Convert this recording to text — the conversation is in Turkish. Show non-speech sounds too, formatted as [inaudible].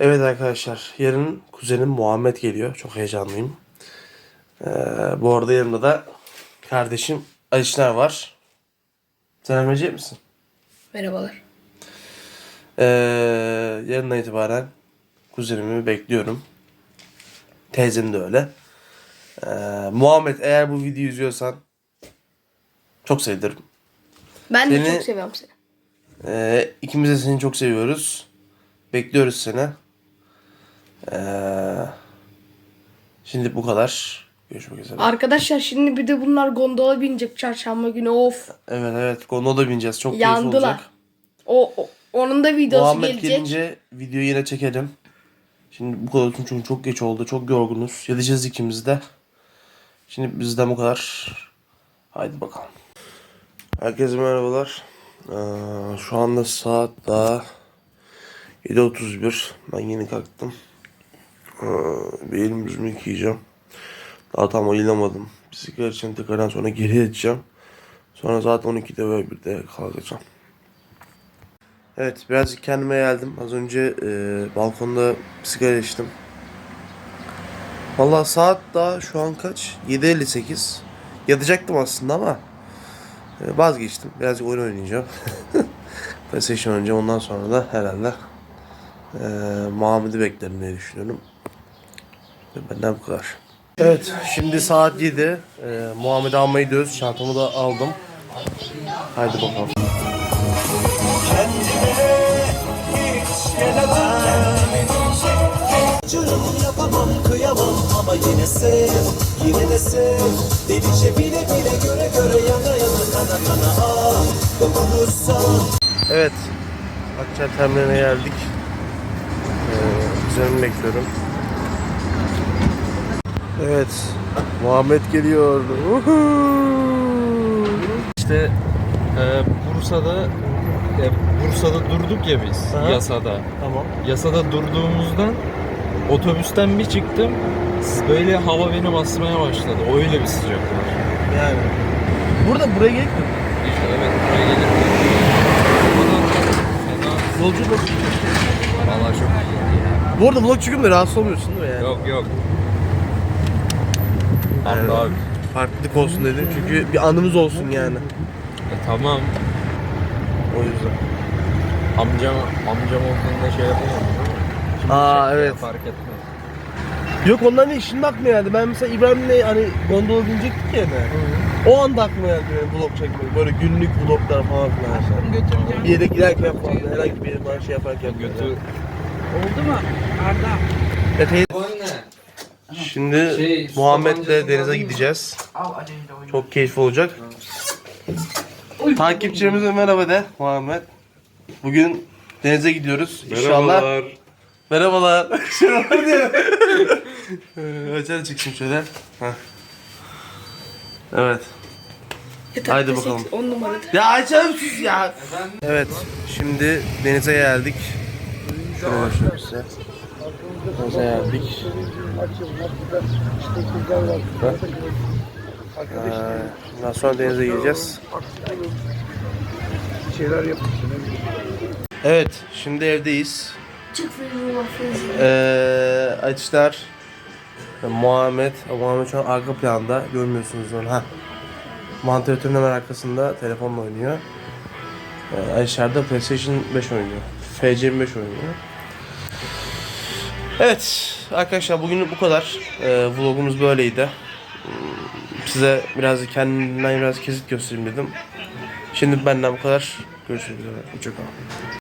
Evet arkadaşlar, yarın kuzenim Muhammed geliyor. Çok heyecanlıyım. Ee, bu arada yanımda da kardeşim Alişler var. Selam verecek misin? Merhabalar. Ee, yarından itibaren kuzenimi bekliyorum. Teyzem de öyle. Ee, Muhammed eğer bu videoyu izliyorsan çok sevinirim. Ben de Seni- çok seviyorum seni. Ee, ikimiz de seni çok seviyoruz. Bekliyoruz seni. Ee, şimdi bu kadar. Görüşmek üzere. Arkadaşlar şimdi bir de bunlar gondola binecek çarşamba günü. Of. Evet evet gondola bineceğiz. Çok keyifli Yandılar. olacak. O, o- onun da videosu Muhammed gelecek. gelince videoyu yine çekelim. Şimdi bu kadar olsun çünkü çok geç oldu. Çok yorgunuz. Yatacağız ikimiz de. Şimdi bizden bu kadar. Haydi bakalım. Herkese merhabalar. Ee, şu anda saat daha 7.31. Ben yeni kalktım. Ee, bir elimi yüzümü yıkayacağım. Daha tam ayılamadım. Sigara için tekrardan sonra geri yatacağım. Sonra zaten 12'de ve 1'de kalkacağım. Evet birazcık kendime geldim. Az önce e, balkonda sigara içtim. Vallahi saat daha şu an kaç? 7.58. Yatacaktım aslında ama e, vazgeçtim. Birazcık oyun oynayacağım. [laughs] PlayStation oynayacağım. Ondan sonra da herhalde e, Muhammed'i beklerim diye düşünüyorum. Benden bu kadar. Evet şimdi saat 7. E, Muhammed'i almaya gidiyoruz. Çantamı da aldım. Haydi bakalım. Canım yapamam kıyamam ama yine sev Yine de sev Delice bile bile göre göre yana yana kana kana ah Dokunursa Evet. Akçay terminaline geldik. Ee, kuzenimi bekliyorum. Evet. Muhammed geliyor. İşte e, Bursa'da e, Bursa'da durduk ya biz Aha. yasada. Tamam. Yasada durduğumuzdan otobüsten bir çıktım. Böyle hava beni basmaya başladı. Öyle bir sıcak var. Yani. Burada buraya gerek mi? İşte evet buraya. Havadan fena. Yolcu nasıl? Valla çok ya. Bu arada vlog çekiyorum da rahatsız olmuyorsun değil mi yani? Yok yok. Yani Abla abi. Farklılık olsun dedim çünkü bir anımız olsun yani. E, tamam. O yüzden. Amcam amcam olduğunda şey yapamam. Şimdi Aa, şey- evet. Fark etmez. Yok ondan değil şimdi aklıma geldi. Ben mesela İbrahim'le hani gondola binecektik ya hani. O anda aklıma geldi benim vlog çekmek. Böyle günlük vloglar falan filan. Bir yere giderken falan herhangi bir yere falan şey yaparken. Götü Oldu mu? Arda. Ya teyze- Şimdi Şey, Muhammed'le denize gideceğiz. Çok keyifli olacak. Takipçilerimize merhaba de Muhammed. Bugün denize gidiyoruz. İnşallah. Merhabalar. Merhabalar diye. [laughs] Ee, Açar çıksın şöyle. Heh. Evet. Yatakta Haydi bakalım. On numarada. Ya açalım sus ya. Evet. Şimdi denize geldik. Şöyle göstereyim size. Geldik. Ee, Bundan sonra denize gireceğiz. Evet, şimdi evdeyiz. Ee, Açlar, Muhammed, Muhammed şu an arka planda görmüyorsunuz onu. Ha. Vantilatörün hemen arkasında telefonla oynuyor. Ee, Ayşer de PlayStation 5 oynuyor. FC 5 oynuyor. Evet arkadaşlar bugün bu kadar. Ee, vlogumuz böyleydi. Hmm, Size biraz kendimden biraz kesit göstereyim dedim. Şimdi benden bu kadar. Görüşmek üzere. Hoşçakalın.